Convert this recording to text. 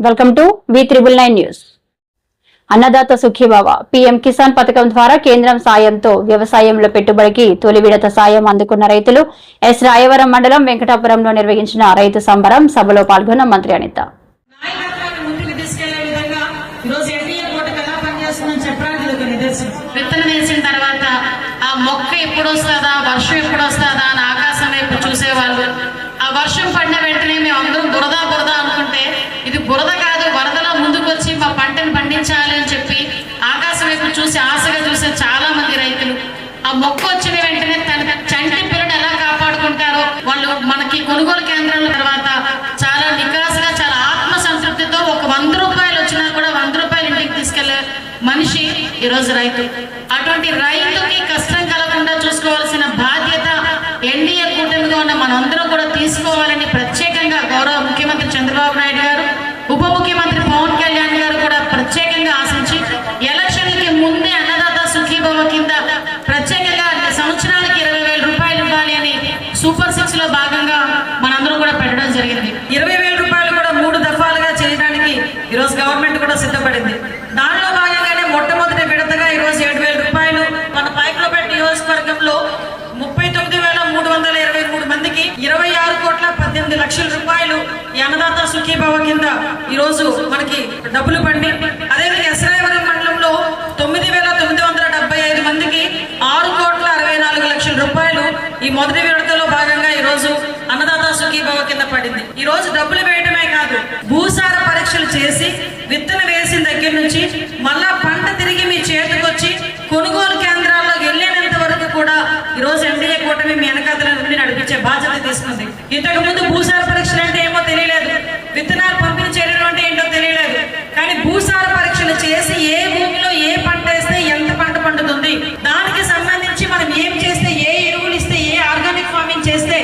Welcome to V triple nine news Annadata Sukhibhava PM Kisan పథకం ద్వారా కేంద్రం సాయంతో వ్యవసాయంలో పెట్టుబడికి తొలి విడత సాయం అందుకున్న రైతులు ఎస్ రాయవరం మండలం వెంకటాపురంలో నిర్వహించిన రైతు సంబరం సభలో పాల్గొన్న మంత్రి అనిత. విత్తనం వేసిన తర్వాత ఆ మొక్క ఎప్పుడు వస్తుందా వర్షం ఎప్పుడు వస్తుందా అని ఆకాశం వైపు చూసేవాళ్ళు. ఆ వర్షం పడిన వెంటనే మేము అందరం బురద బురద అనుకుంటే బురద కాదు వరదలో ముందుకు వచ్చి మా పంటను పండించాలి అని చెప్పి ఆకాశం వైపు చూసి ఆశగా చూసే చాలా మంది రైతులు. ఆ మొక్క వచ్చిన వెంటనే తన చంటి పిల్లని ఎలా కాపాడుకుంటారో వాళ్ళు మనకి కొనుగోలు కేంద్రాల తర్వాత చాలా నికాసుగా చాలా ఆత్మ సంతృప్తితో ఒక వంద రూపాయలు వచ్చినా కూడా వంద రూపాయలు ఇంటికి తీసుకెళ్ళే మనిషి ఈరోజు రైతు. అటువంటి రైతుకి కష్టం కలగకుండా చూసుకోవాల్సిన బాధ్యత ఎన్డీఏ కూటమిగా ఉన్న మనందరం కూడా తీసుకోవాలని ప్రతి ఈరోజు మనకి డబ్బులు పండి అదేవిధంగా ఎస్రాయవరం మండలంలో తొమ్మిది వేల తొమ్మిది వందల డెబ్బై ఐదు మందికి ఆరు కోట్ల అరవై నాలుగు లక్షల రూపాయలు ఈ మొదటి విడతలో భాగంగా ఈ రోజు అన్నదాత సుఖీభావ కింద పడింది. ఈ రోజు డబ్బులు వేయడమే కాదు భూసార పరీక్షలు చేసి విత్తనం వేసిన దగ్గర నుంచి మళ్ళా పంట తిరిగి మీ చేతికొచ్చి కొనుగోలు కేంద్రాల్లో వెళ్ళేంత వరకు కూడా ఈ రోజు ఎన్డీఏ కూటమి మీ వెనకాతల నుండి నడిపించే బాధ్యత తీసుకుంది. ఇంతకు ముందు భూసార చేస్తే